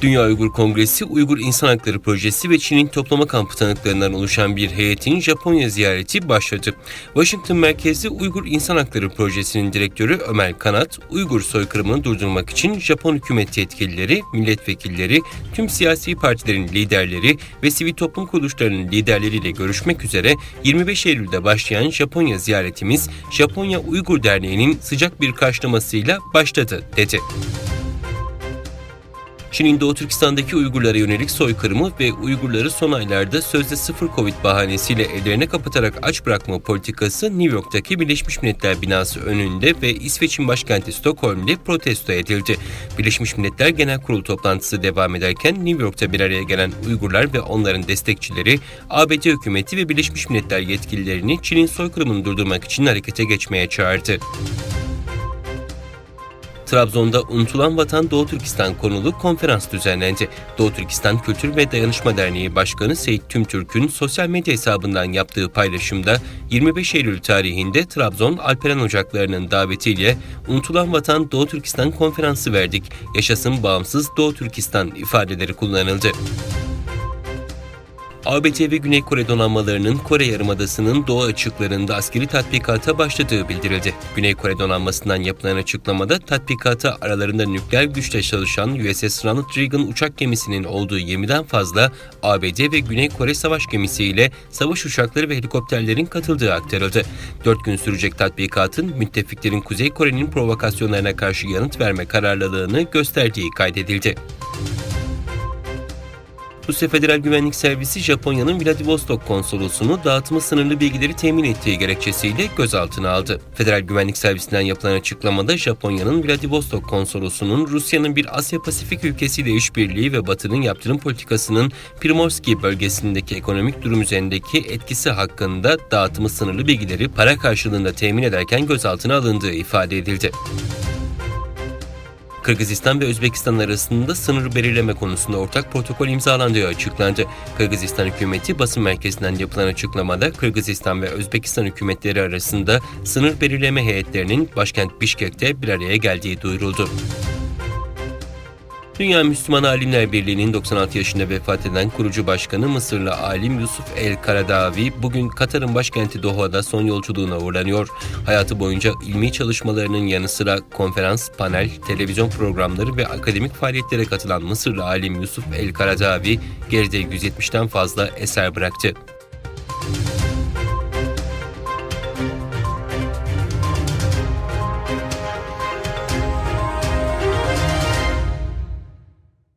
Dünya Uygur Kongresi, Uygur İnsan Hakları Projesi ve Çin'in toplama kampı tanıklarından oluşan bir heyetin Japonya ziyareti başladı. Washington merkezli Uygur İnsan Hakları Projesi'nin direktörü Ömer Kanat, Uygur soykırımını durdurmak için Japon hükümet yetkilileri, milletvekilleri, tüm siyasi partilerin liderleri ve sivil toplum kuruluşlarının liderleriyle görüşmek üzere 25 Eylül'de başlayan Japonya ziyaretimiz Japonya Uygur Derneği'nin sıcak bir karşılamasıyla başladı, dedi. Çin'in Doğu Türkistan'daki Uygurlara yönelik soykırımı ve Uygurları son aylarda sözde sıfır Covid bahanesiyle evlerine kapatarak aç bırakma politikası New York'taki Birleşmiş Milletler binası önünde ve İsveç'in başkenti Stockholm'de protesto edildi. Birleşmiş Milletler Genel Kurulu toplantısı devam ederken New York'ta bir araya gelen Uygurlar ve onların destekçileri ABD hükümeti ve Birleşmiş Milletler yetkililerini Çin'in soykırımını durdurmak için harekete geçmeye çağırdı. Trabzon'da Unutulan Vatan Doğu Türkistan konulu konferans düzenlendi. Doğu Türkistan Kültür ve Dayanışma Derneği Başkanı Seyit Tümtürk'ün sosyal medya hesabından yaptığı paylaşımda 25 Eylül tarihinde Trabzon Alperen Ocakları'nın davetiyle Unutulan Vatan Doğu Türkistan konferansı verdik. Yaşasın bağımsız Doğu Türkistan ifadeleri kullanıldı. ABD ve Güney Kore donanmalarının Kore Yarımadası'nın doğu açıklarında askeri tatbikata başladığı bildirildi. Güney Kore donanmasından yapılan açıklamada tatbikata aralarında nükleer güçle çalışan USS Ronald Reagan uçak gemisinin olduğu 20'den fazla ABD ve Güney Kore savaş gemisiyle savaş uçakları ve helikopterlerin katıldığı aktarıldı. 4 gün sürecek tatbikatın müttefiklerin Kuzey Kore'nin provokasyonlarına karşı yanıt verme kararlılığını gösterdiği kaydedildi. Rusya Federal Güvenlik Servisi Japonya'nın Vladivostok konsolosunu dağıtımı sınırlı bilgileri temin ettiği gerekçesiyle gözaltına aldı. Federal Güvenlik Servisinden yapılan açıklamada Japonya'nın Vladivostok konsolosunun Rusya'nın bir Asya Pasifik ülkesiyle işbirliği ve Batı'nın yaptırım politikasının Primorski bölgesindeki ekonomik durum üzerindeki etkisi hakkında dağıtımı sınırlı bilgileri para karşılığında temin ederken gözaltına alındığı ifade edildi. Kırgızistan ve Özbekistan arasında sınır belirleme konusunda ortak protokol imzalandığı açıklandı. Kırgızistan hükümeti basın merkezinden yapılan açıklamada Kırgızistan ve Özbekistan hükümetleri arasında sınır belirleme heyetlerinin başkent Bişkek'te bir araya geldiği duyuruldu. Dünya Müslüman Alimler Birliği'nin 96 yaşında vefat eden kurucu başkanı Mısırlı alim Yusuf El Karadavi bugün Katar'ın başkenti Doha'da son yolculuğuna uğranıyor. Hayatı boyunca ilmi çalışmalarının yanı sıra konferans, panel, televizyon programları ve akademik faaliyetlere katılan Mısırlı alim Yusuf El Karadavi geride 170'ten fazla eser bıraktı.